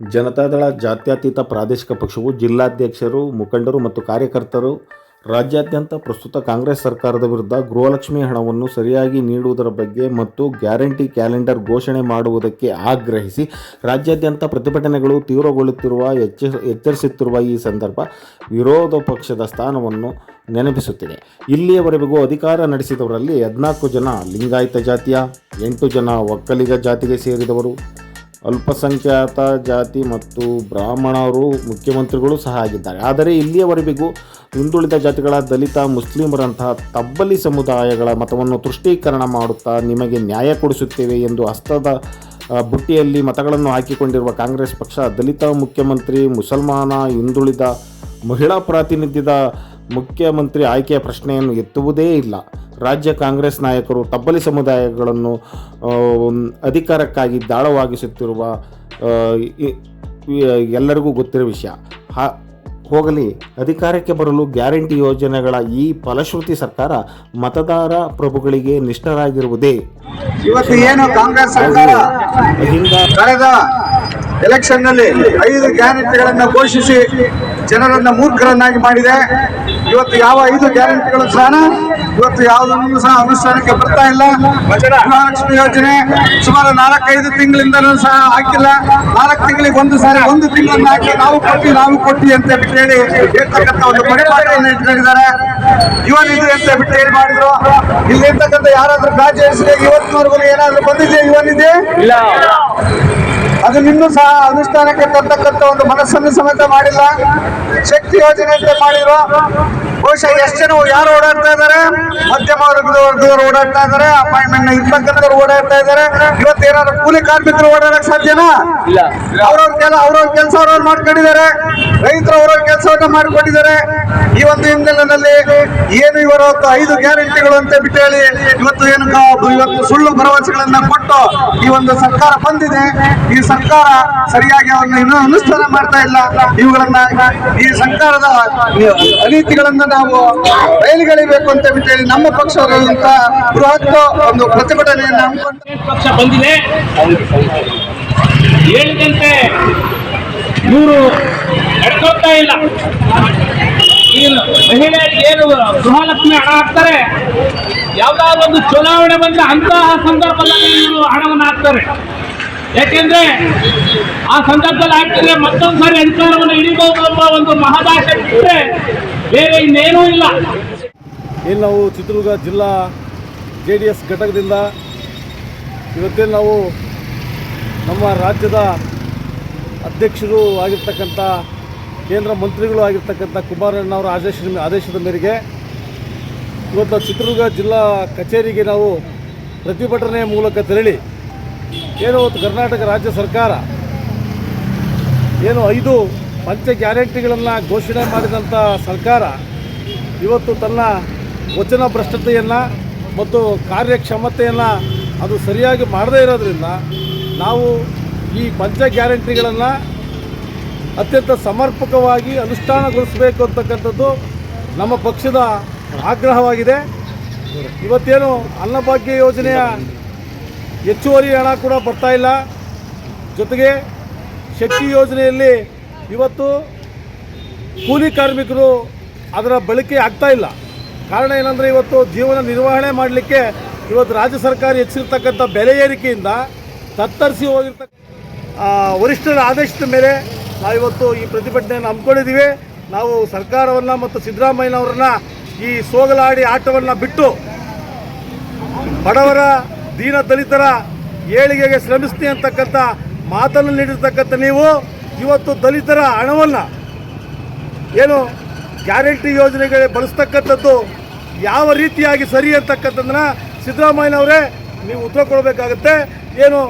ಜನತಾದಳ ಜಾತ್ಯತೀತ ಪ್ರಾದೇಶಿಕ ಪಕ್ಷವು ಜಿಲ್ಲಾಧ್ಯಕ್ಷರು, ಮುಖಂಡರು ಮತ್ತು ಕಾರ್ಯಕರ್ತರು, ರಾಜ್ಯಾದ್ಯಂತ ಪ್ರಸ್ತುತ ಕಾಂಗ್ರೆಸ್ ಸರ್ಕಾರದ ವಿರುದ್ಧ ಗೃಹಲಕ್ಷ್ಮಿ ಹಣವನ್ನು ಸರಿಯಾಗಿ ನೀಡುವುದರ ಬಗ್ಗೆ ಮತ್ತು ಗ್ಯಾರಂಟಿ ಕ್ಯಾಲೆಂಡರ್ ಘೋಷಣೆ ಮಾಡುವುದಕ್ಕೆ ಆಗ್ರಹಿಸಿ ರಾಜ್ಯಾದ್ಯಂತ ಪ್ರತಿಭಟನೆಗಳು ತೀವ್ರಗೊಳ್ಳುತ್ತಿರುವ, ಎಚ್ಚ, ಎಚ್ಚರಿಸುತ್ತಿರುವ ಈ ಸಂದರ್ಭ ವಿರೋಧ ಪಕ್ಷದ ಸ್ಥಾನವನ್ನು ನೆನಪಿಸುತ್ತಿದೆ. ಇಲ್ಲಿಯವರೆಗೂ ಅಧಿಕಾರ ನಡೆಸಿದವರಲ್ಲಿ ಹದಿನಾಲ್ಕು ಜನ ಲಿಂಗಾಯತ ಜಾತಿಯ, ಎಂಟು ಜನ ಒಕ್ಕಲಿಗ ಜಾತಿಗೆ ಸೇರಿದವರು. ಅಲ್ಪಸಂಖ್ಯಾತ ಜಾತಿ ಮತ್ತು ಬ್ರಾಹ್ಮಣರು ಮುಖ್ಯಮಂತ್ರಿಗಳು ಸಹ ಆಗಿದ್ದಾರೆ. ಆದರೆ ಇಲ್ಲಿಯವರೆಗೂ ಹಿಂದುಳಿದ ಜಾತಿಗಳ ದಲಿತ, ಮುಸ್ಲಿಮರಂತಹ ತಬ್ಬಲಿ ಸಮುದಾಯಗಳ ಮತವನ್ನು ತುಷ್ಟೀಕರಣ ಮಾಡುತ್ತಾ ನಿಮಗೆ ನ್ಯಾಯ ಕೊಡಿಸುತ್ತೇವೆ ಎಂದು ಹಸ್ತದ ಬುಟ್ಟಿಯಲ್ಲಿ ಮತಗಳನ್ನು ಹಾಕಿಕೊಂಡಿರುವ ಕಾಂಗ್ರೆಸ್ ಪಕ್ಷ ದಲಿತ ಮುಖ್ಯಮಂತ್ರಿ, ಮುಸಲ್ಮಾನ, ಹಿಂದುಳಿದ ಮಹಿಳಾ ಪ್ರಾತಿನಿಧ್ಯದ ಮುಖ್ಯಮಂತ್ರಿ ಆಯ್ಕೆಯ ಪ್ರಶ್ನೆಯನ್ನು ಎತ್ತುವುದೇ ಇಲ್ಲ. ರಾಜ್ಯ ಕಾಂಗ್ರೆಸ್ ನಾಯಕರು ತಬ್ಬಲಿ ಸಮುದಾಯಗಳನ್ನು ಅಧಿಕಾರಕ್ಕಾಗಿ ದಾಳವಾಗಿಸುತ್ತಿರುವ ಎಲ್ಲರಿಗೂ ಗೊತ್ತಿರೋ ವಿಷಯ. ಹಾ ಹೋಗಲಿ. ಅಧಿಕಾರಕ್ಕೆ ಬರಲು ಗ್ಯಾರಂಟಿ ಯೋಜನೆಗಳ ಈ ಫಲಶ್ರುತಿ ಸರ್ಕಾರ ಮತದಾರ ಪ್ರಭುಗಳಿಗೆ ನಿಷ್ಠರಾಗಿರುವುದೇ? ಇವತ್ತು ಏನು ಕಾಂಗ್ರೆಸ್ ಸರ್ಕಾರ ಕಳೆದ ಎಲೆಕ್ಷನ್ನಲ್ಲಿ ಐದು ಗ್ಯಾರಂಟಿಗಳನ್ನು ಘೋಷಿಸಿ ಜನರನ್ನು ಮೂರ್ಖರನ್ನಾಗಿ ಮಾಡಿದೆ. ಇವತ್ತು ಯಾವ ಐದು ಗ್ಯಾರಂಟಿಗಳು ಸಹ ಇವತ್ತು ಯಾವುದನ್ನು ಸಹ ಅನುಷ್ಠಾನಕ್ಕೆ ಬರ್ತಾ ಇಲ್ಲ. ಗೃಹಲಕ್ಷ್ಮಿ ಯೋಜನೆ ಸುಮಾರು ನಾಲ್ಕೈದು ತಿಂಗಳಿಂದಲೂ ಸಹ ಹಾಕಿಲ್ಲ. ನಾಲ್ಕು ತಿಂಗಳಿಗೆ ಒಂದು ಸಾರಿ ಒಂದು ತಿಂಗಳನ್ನು ಹಾಕಿ ನಾವು ಕೊಟ್ಟಿ ನಾವು ಕೊಟ್ಟಿ ಅಂತ ಬಿಟ್ಟು ಹೇಳಿ ಇರ್ತಕ್ಕಂಥ ಒಂದು ಪರಿಪಾಠವನ್ನು ಇಟ್ಕೊಂಡಿದ್ದಾರೆ. ಇವನಿದು ಅಂತ ಬಿಟ್ಟು ಹೇಳಿ ಮಾಡಿದ್ರು? ಇಲ್ಲಿರ್ತಕ್ಕಂಥ ಯಾರಾದ್ರೂ ಗ್ರಾಜುಯೇಟ್ಸ್ಗೆ ಇವತ್ತಿನವರೆಗೂ ಏನಾದ್ರೂ ಬಂದಿದೆ ಇವನಿದೆ ಇದೆ? ಅದು ಇನ್ನೂ ಸಹ ಅನುಷ್ಠಾನಕ್ಕೆ ತರ್ತಕ್ಕಂಥ ಒಂದು ಮನಸ್ಸನ್ನು ಸಮೇತ ಮಾಡಿಲ್ಲ. ಶಕ್ತಿ ಯೋಜನೆ ಅಂತ ಮಾಡಿದ್ರು ಬಹುಶಃ ಎಷ್ಟು ಜನ ಯಾರು ಓಡಾಡ್ತಾ ಇದ್ದಾರೆ? ಮಧ್ಯಮ ವರ್ಗದ ವರ್ಗದವರು ಓಡಾಡ್ತಾ ಇದ್ದಾರೆ ಅಪಾಯಿಂಟ್ಮೆಂಟ್ ಇರ್ತಕ್ಕಂಥವ್ರು ಓಡಾಡ್ತಾ ಇದ್ದಾರೆ. ಇವತ್ತು ಏನಾದ್ರು ಕೂಲಿ ಕಾರ್ಮಿಕರು ಓಡಾಡಕ್ ಸಾಧ್ಯನಾ? ಅವ್ರವ್ರ ಕೆಲ ಅವ್ರವ್ರ ಕೆಲಸ ಅವ್ರವ್ರು ಮಾಡ್ಕೊಂಡಿದ್ದಾರೆ. ರೈತರು ಮಾಡ್ಕೊಂಡಿದ್ದಾರೆ ಈ ಒಂದು ಹಿನ್ನೆಲೆಯಲ್ಲಿ ಏನು ಇವರು ಐದು ಗ್ಯಾರಂಟಿಗಳು ಅಂತ ಬಿಟ್ಟು ಹೇಳಿ, ಇವತ್ತು ಏನು ಇವತ್ತು ಸುಳ್ಳು ಭರವಸೆಗಳನ್ನ ಕೊಟ್ಟು ಈ ಒಂದು ಸರ್ಕಾರ ಬಂದಿದೆ. ಈ ಸರ್ಕಾರ ಸರಿಯಾಗಿ ಅವನ್ನ ಇನ್ನೂ ಅನುಷ್ಠಾನ ಮಾಡ್ತಾ ಇಲ್ಲ. ಇವುಗಳನ್ನ ಈ ಸರ್ಕಾರದ ಅನೀತಿಗಳನ್ನ ನಾವು ರೈಲುಗಳಿಬೇಕು ಅಂತ ಬಿಟ್ಟು ಹೇಳಿ ನಮ್ಮ ಪಕ್ಷದಂತ ಬೃಹತ್ ಒಂದು ಪ್ರತಿಭಟನೆಯನ್ನು ಹಮ್ಮಿಕೊಂಡು ಪಕ್ಷ ಬಂದಿದೆ. ಹೇಳಿದಂತೆ ಇವರು ಎಡ್ಕೊಳ್ತಾ ಇಲ್ಲ. ಈ ಮಹಿಳೆಯರಿಗೆ ಏನು ಗೃಹಲಕ್ಷ್ಮಿ ಹಣ ಹಾಕ್ತಾರೆ? ಯಾವ್ದಾದ್ರು ಒಂದು ಚುನಾವಣೆ ಬಂದ್ರೆ ಅಂತಹ ಸಂದರ್ಭದಲ್ಲಿ ಇವರು ಹಣವನ್ನು ಹಾಕ್ತಾರೆ. ಯಾಕೆಂದ್ರೆ ಆ ಸಂದರ್ಭದಲ್ಲಿ ಹಾಕಿದ್ರೆ ಮತ್ತೊಂದು ಸಾರಿ ಅಧಿಕಾರವನ್ನು ಹಿಡಿಬಹುದು ಎಂಬ ಒಂದು ಮಹದಾಶೆ ಬಿಟ್ಟರೆ ಬೇರೆ ಇನ್ನೇನೂ ಇಲ್ಲ. ಇಲ್ಲಿ ನಾವು ಚಿತ್ರದುರ್ಗ ಜಿಲ್ಲಾ ಜೆ ಡಿ ಎಸ್ ಘಟಕದಿಂದ ಇವತ್ತೇ ನಾವು ನಮ್ಮ ರಾಜ್ಯದ ಅಧ್ಯಕ್ಷರು ಆಗಿರ್ತಕ್ಕಂಥ ಕೇಂದ್ರ ಮಂತ್ರಿಗಳು ಆಗಿರ್ತಕ್ಕಂಥ ಕುಮಾರಣ್ಣವರ ಆದೇಶ ಆದೇಶದ ಮೇರೆಗೆ ಇವತ್ತು ಚಿತ್ರದುರ್ಗ ಜಿಲ್ಲಾ ಕಚೇರಿಗೆ ನಾವು ಪ್ರತಿಭಟನೆ ಮೂಲಕ ತೆರಳಿ ಏನು ಇವತ್ತು ಕರ್ನಾಟಕ ರಾಜ್ಯ ಸರ್ಕಾರ ಏನು ಐದು ಪಂಚ ಗ್ಯಾರಂಟಿಗಳನ್ನು ಘೋಷಣೆ ಮಾಡಿದಂಥ ಸರ್ಕಾರ ಇವತ್ತು ತನ್ನ ವಚನ ಭ್ರಷ್ಟತೆಯನ್ನು ಮತ್ತು ಕಾರ್ಯಕ್ಷಮತೆಯನ್ನು ಅದು ಸರಿಯಾಗಿ ಮಾಡದೇ ಇರೋದ್ರಿಂದ ನಾವು ಈ ಪಂಚ ಗ್ಯಾರಂಟಿಗಳನ್ನು ಅತ್ಯಂತ ಸಮರ್ಪಕವಾಗಿ ಅನುಷ್ಠಾನಗೊಳಿಸಬೇಕು ಅಂತಕ್ಕಂಥದ್ದು ನಮ್ಮ ಪಕ್ಷದ ಆಗ್ರಹವಾಗಿದೆ. ಇವತ್ತೇನು ಅನ್ನಭಾಗ್ಯ ಯೋಜನೆಯ ಹೆಚ್ಚುವರಿ ಹಣ ಕೂಡ ಬರ್ತಾ ಇಲ್ಲ. ಜೊತೆಗೆ ಶಕ್ತಿ ಯೋಜನೆಯಲ್ಲಿ ಇವತ್ತು ಕೂಲಿ ಕಾರ್ಮಿಕರು ಅದರ ಬಳಕೆ ಆಗ್ತಾ ಇಲ್ಲ. ಕಾರಣ ಏನಂದರೆ ಇವತ್ತು ಜೀವನ ನಿರ್ವಹಣೆ ಮಾಡಲಿಕ್ಕೆ ಇವತ್ತು ರಾಜ್ಯ ಸರ್ಕಾರ ಹೆಚ್ಚಿರ್ತಕ್ಕಂಥ ಬೆಲೆ ಏರಿಕೆಯಿಂದ ತತ್ತರಿಸಿ ಹೋಗಿರ್ತಕ್ಕ ವರಿಷ್ಠರ ಆದೇಶದ ಮೇಲೆ ನಾವಿವತ್ತು ಈ ಪ್ರತಿಭಟನೆಯನ್ನು ಹಮ್ಮಿಕೊಂಡಿದ್ದೀವಿ. ನಾವು ಸರ್ಕಾರವನ್ನು ಮತ್ತು ಸಿದ್ದರಾಮಯ್ಯನವ್ರನ್ನ ಈ ಸೋಗಲಾಡಿ ಆಟವನ್ನು ಬಿಟ್ಟು ಬಡವರ, ದೀನ ದಲಿತರ ಏಳಿಗೆಗೆ ಶ್ರಮಿಸ್ತೀನಿ ಅಂತಕ್ಕಂಥ ಮಾತನ್ನು ನೀಡಿರ್ತಕ್ಕಂಥ ನೀವು, ಇವತ್ತು ದಲಿತರ ಹಣವನ್ನು ಏನು ಗ್ಯಾರಂಟಿ ಯೋಜನೆಗಳಿಗೆ ಬಳಸ್ತಕ್ಕಂಥದ್ದು ಯಾವ ರೀತಿಯಾಗಿ ಸರಿ ಅಂತಕ್ಕಂಥದ್ದನ್ನ ಸಿದ್ದರಾಮಯ್ಯನವರೇ ನೀವು ಉತ್ತರ ಕೊಡಬೇಕಾಗತ್ತೆ. ಏನು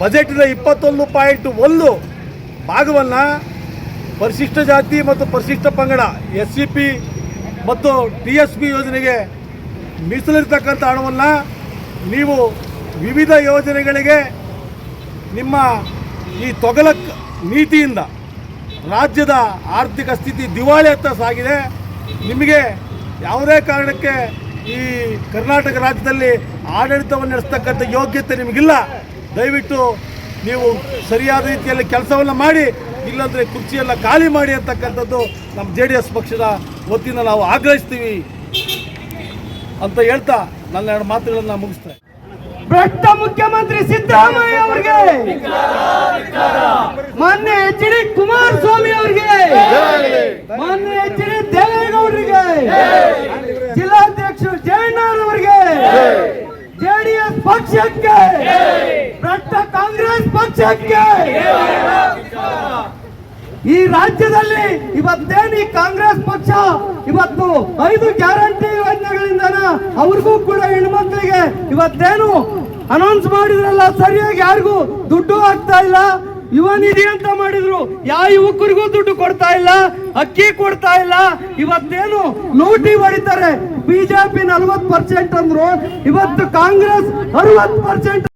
ಬಜೆಟಿನ ಇಪ್ಪತ್ತೊಂದು ಪಾಯಿಂಟ್ ಒಂದು ಭಾಗವನ್ನು ಪರಿಶಿಷ್ಟ ಜಾತಿ ಮತ್ತು ಪರಿಶಿಷ್ಟ ಪಂಗಡ ಎಸ್ ಸಿ ಪಿ ಮತ್ತು ಟಿ ಎಸ್ ಪಿ ಯೋಜನೆಗೆ ಮೀಸಲಿರ್ತಕ್ಕಂಥ ಹಣವನ್ನು ನೀವು ವಿವಿಧ ಯೋಜನೆಗಳಿಗೆ ನಿಮ್ಮ ಈ ತೊಗಲಕ್ ನೀತಿಯಿಂದ ರಾಜ್ಯದ ಆರ್ಥಿಕ ಸ್ಥಿತಿ ದಿವಾಳಿ ದಿವಾಳಿಯತ್ತ ಸಾಗಿದೆ. ನಿಮಗೆ ಯಾವುದೇ ಕಾರಣಕ್ಕೆ ಈ ಕರ್ನಾಟಕ ರಾಜ್ಯದಲ್ಲಿ ಆಡಳಿತವನ್ನು ನಡೆಸ್ತಕ್ಕಂಥ ಯೋಗ್ಯತೆ ನಿಮಗಿಲ್ಲ. ದಯವಿಟ್ಟು ನೀವು ಸರಿಯಾದ ರೀತಿಯಲ್ಲಿ ಕೆಲಸವನ್ನು ಮಾಡಿ, ಇಲ್ಲಾಂದರೆ ಕುರ್ಚಿಯೆಲ್ಲ ಖಾಲಿ ಮಾಡಿ ಅಂತಕ್ಕಂಥದ್ದು ನಮ್ಮ ಜೆ ಡಿ ಎಸ್ ಪಕ್ಷದ ವತಿಯಿಂದ ನಾವು ಆಗ್ರಹಿಸ್ತೀವಿ ಅಂತ ಹೇಳ್ತಾ ನನ್ನ ಎರಡು ಮಾತುಗಳನ್ನು ಮುಗಿಸ್ತೇನೆ. ಭ್ರಷ್ಟ ಮುಖ್ಯಮಂತ್ರಿ ಸಿದ್ದರಾಮಯ್ಯ ಅವರಿಗೆ! ಮಾನ್ಯ ಎಚ್ ಡಿ ಕುಮಾರಸ್ವಾಮಿ ಅವರಿಗೆ! ಮಾನ್ಯ ಎಚ್ ಡಿ ದೇವೇಗೌಡರಿಗೆ! ಜಿಲ್ಲಾಧ್ಯಕ್ಷರು ಜಯಣ್ಣವರಿಗೆ ಜೆಡಿಎಸ್ ಪಕ್ಷಕ್ಕೆ! ಪಕ್ಷಕ್ಕೆ ಈ ರಾಜ್ಯದಲ್ಲಿ ಇವತ್ತೇನು ಈ ಕಾಂಗ್ರೆಸ್ ಪಕ್ಷ ಇವತ್ತು ಐದು ಗ್ಯಾರಂಟಿ ಯೋಜನೆಗಳಿಂದ ಅವ್ರಿಗೂ ಕೂಡ ಹೆಣ್ಮಕ್ಳಿಗೆ ಇವತ್ತೇನು ಅನೌನ್ಸ್ ಮಾಡಿದ್ರಲ್ಲ, ಸರಿಯಾಗಿ ಯಾರಿಗೂ ದುಡ್ಡು ಆಗ್ತಾ ಇಲ್ಲ. ಯುವ ನಿಧಿ ಅಂತ ಮಾಡಿದ್ರು. ಯಾವ ಯುವಕರಿಗೂ ದುಡ್ಡು ಕೊಡ್ತಾ ಇಲ್ಲ, ಅಕ್ಕಿ ಕೊಡ್ತಾ ಇಲ್ಲ. ಇವತ್ತೇನು ಲೂಟಿ ಹೊಡಿತಾರೆ. ಬಿಜೆಪಿ ನಲ್ವತ್ ಪರ್ಸೆಂಟ್ ಅಂದ್ರು. ಇವತ್ತು ಕಾಂಗ್ರೆಸ್ ಅರವತ್ ಪರ್ಸೆಂಟ್